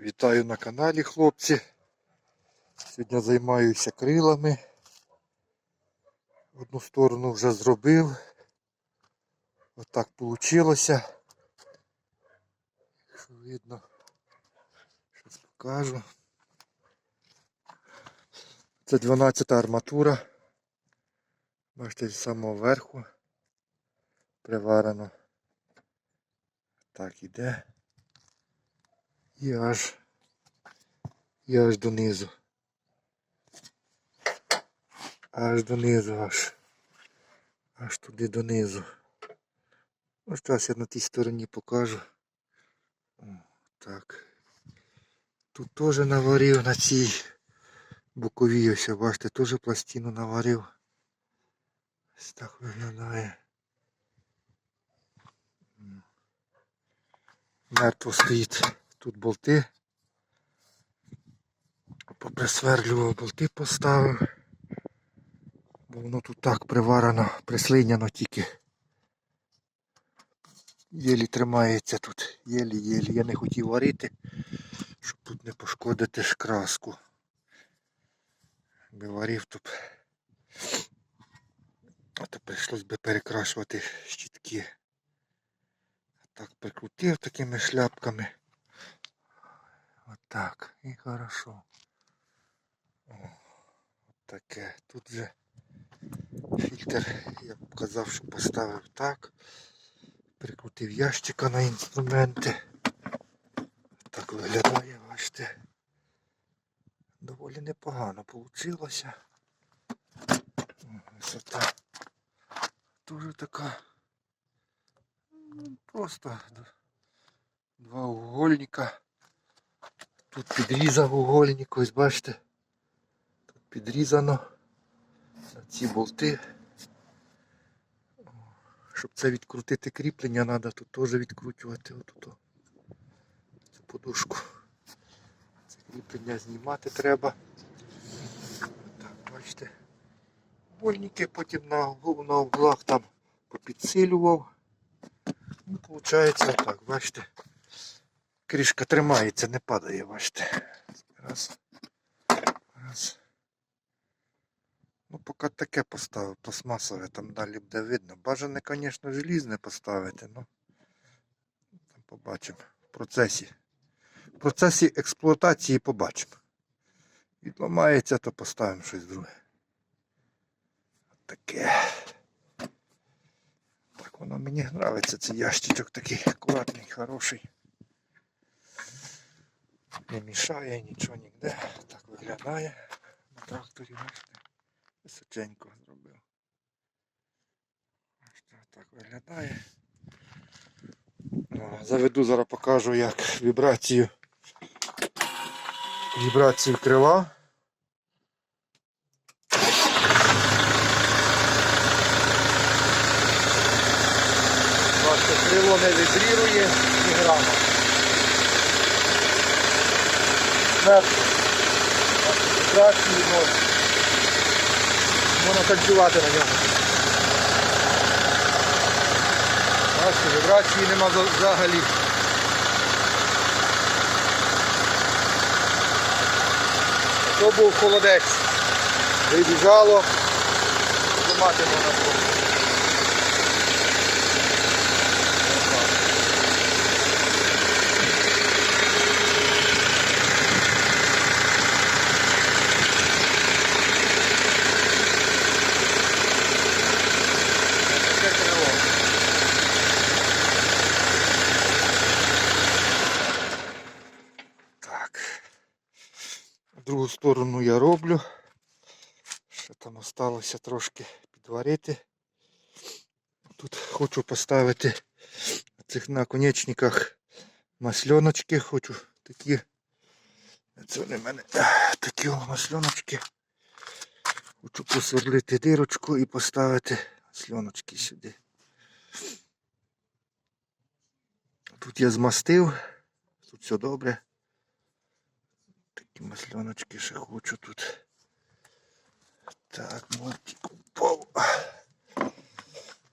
Вітаю на каналі, хлопці. Сьогодні займаюся крилами. Одну сторону вже зробив. Отак вийшло. Якщо видно, щось покажу. Це 12-та арматура. Бачите, з самого верху приварено. Так іде. І аж, і аж донизу. Аж донизу аж. Аж туди донизу. Ось зараз я на тій стороні покажу. О, так. Тут теж наварив на цій боковій ось, бачите, теж пластину наварив. Ось так виглядає. Мертво стоїть. Тут болти. Поприсверлював болти поставив. Бо воно тут так приварено, прислиняно тільки. Єлі тримається тут. Єлі-єлі. Я не хотів варити, щоб тут не пошкодити ж краску. Би варив, б. А то прийшлось би перекрашувати щітки. Так прикрутив такими шляпками. Отак. І хорошо. О, от таке. Тут же фільтр, я б казав, що поставив так. Прикрутив ящика на інструменти. Так виглядає, бачите. Доволі непогано вийшло. Висота. Дуже така. Просто два угольника. Тут підрізав угольник, ось бачите. Тут підрізано на ці болти. Щоб це відкрутити кріплення, треба тут теж відкручувати отут. Цю подушку. Це кріплення знімати треба. Так, бачите. Угольники потім на, на углах там попідсилював. Ну, Получається так, бачите. Кришка тримається, не падає, бачите. Раз. Раз. Ну, поки таке поставив, пластмасове, там далі буде видно. Бажане, звісно, желізне поставити, ну там побачимо. В процесі. В процесі експлуатації побачимо. Відламається, то поставимо щось друге. Таке. Так воно мені подобається, цей ящичок такий акуратний, хороший. Не мішає нічого ніде. Так виглядає на тракторі, бачите. Височенько зробив. Так виглядає. Заведу зараз покажу як вібрацію. Вібрацію крила. Бачите, крило не вібрірує ні грама. Вібрації ноль. Можна танцювати на ньому. Бачите, вібрації нема за- взагалі. То був холодець. Вибіжало. Зламати можна було. Таке крило. Так. Другу сторону я роблю. Ще там осталося трошки підварити. Тут хочу поставити на цих наконечниках масльоночки. Хочу такі. Це вони в мене такі масльоночки. Хочу посверлити дирочку і поставити масльоночки сюди. Тут я змастив, тут все добре. Такі масльоночки ще хочу тут. Так, мультик упав.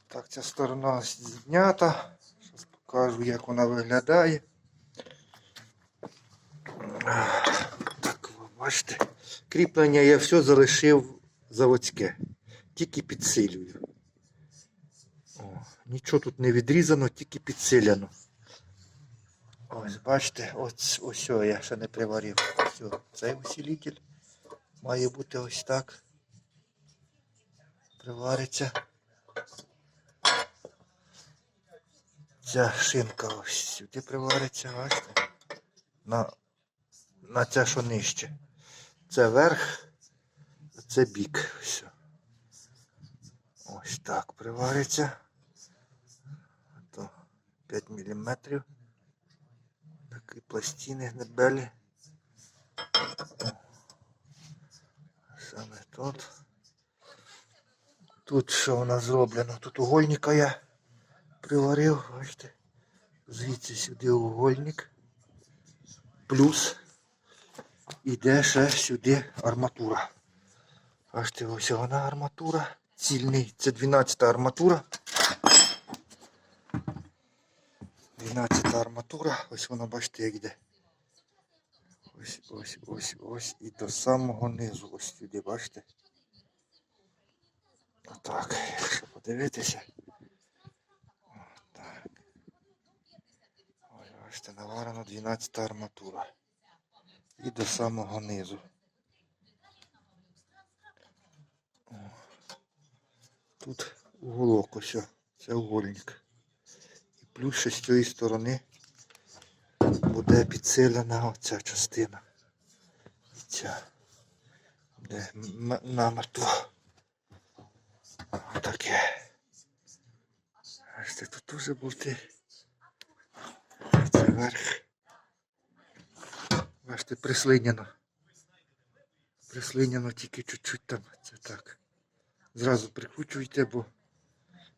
Так, ця сторона знята. Зараз покажу, як вона виглядає. Так, ви бачите. Кріплення я все залишив заводське. Тільки підсилюю. О, нічого тут не відрізано, тільки підсилено. Ось, бачите, ось, ось я ще не приварив. Ось, цей усилитель має бути ось так. Привариться. Ця шинка ось сюди привариться, бачите? На, на це, що нижче. Це верх, а це бік. Ось. Ось так привариться. То 5 мм. Такі пластини дебелі. Саме тут. Тут що у нас зроблено? Тут угольника я приварив, бачите. Звідси сюди угольник. Плюс іде ще сюди арматура. Бачите, ось вона арматура. Цільний. Це 12 арматура. 12 арматура. Ось вона, бачите, як йде. Ось, ось, ось, ось. І до самого низу. Ось сюди, бачите. Отак, якщо подивитися. Так. Ось, бачите, наварено 12 арматура. І до самого низу. Тут уголок ось. Це угольник. Плюс ще з цієї сторони буде підсилена оця частина. І ця. Де м- намертво. Отаке. Бачите, тут теж болти. Це верх. Бачите, прислиняно. Прислиняно тільки чуть-чуть там. Це так. Зразу прикручуйте, бо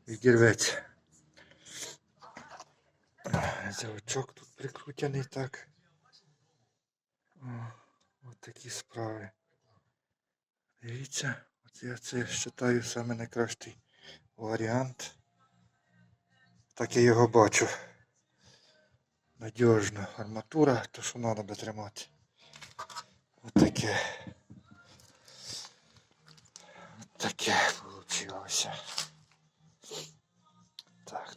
відірветься. Заводчок тут прикрутяний так. О, от такі справи. Дивіться, от я це вважаю саме найкращий варіант. Так я його бачу. Надіжна арматура, то що треба буде тримати. Ось таке. От таке вийшло.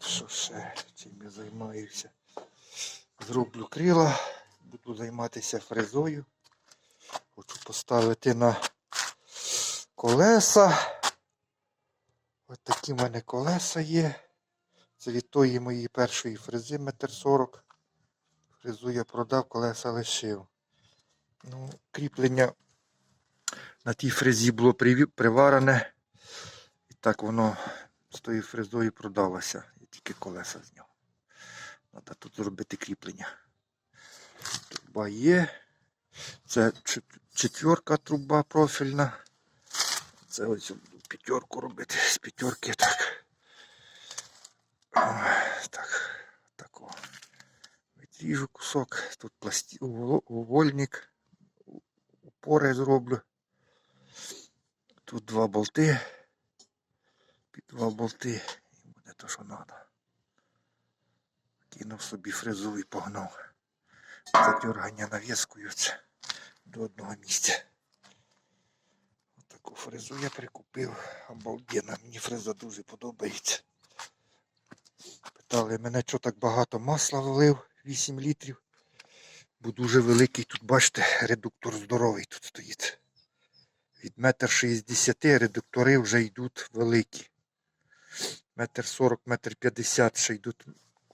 Що ще чим я займаюся? Зроблю крила, буду займатися фрезою. Хочу поставити на колеса. Ось такі в мене колеса є. Це від тої моєї першої фрези метр сорок. Фрезу я продав, колеса лишив. Ну, кріплення на тій фрезі було приварене. І так воно з тою фрезою продалося. Тільки колеса з нього. Треба тут зробити кріплення. Труба є. Це четверка труба профільна. Це ось буду п'ятерку робити. З п'ятерки так. Так, такого. Відріжу кусок. Тут пласті... уво- увольник. Упори зроблю. Тут два болти. Під два болти. І буде то, що треба. Кинув собі фрезу і погнав. Задергання навіскою до одного місця. Таку фрезу я прикупив. Обалденно. Мені фреза дуже подобається. Питали мене, що так багато масла влив, 8 літрів. Бо дуже великий тут, бачите, редуктор здоровий тут стоїть. Від метр шістдесяти редуктори вже йдуть великі. Метр сорок, метр п'ятдесят ще йдуть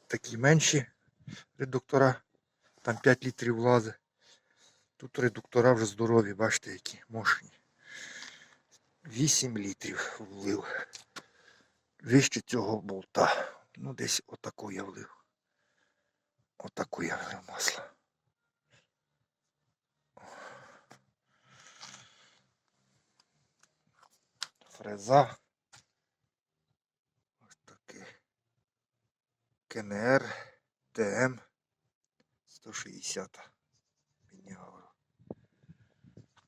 такі менші редуктора. Там 5 літрів влазить. Тут редуктора вже здорові, бачите, які мощні. 8 літрів влив. Вище цього болта. Ну, десь отаку я влив. Отаку я влив масло. Фреза. Ось таке. КНР ТМ 160. Від нього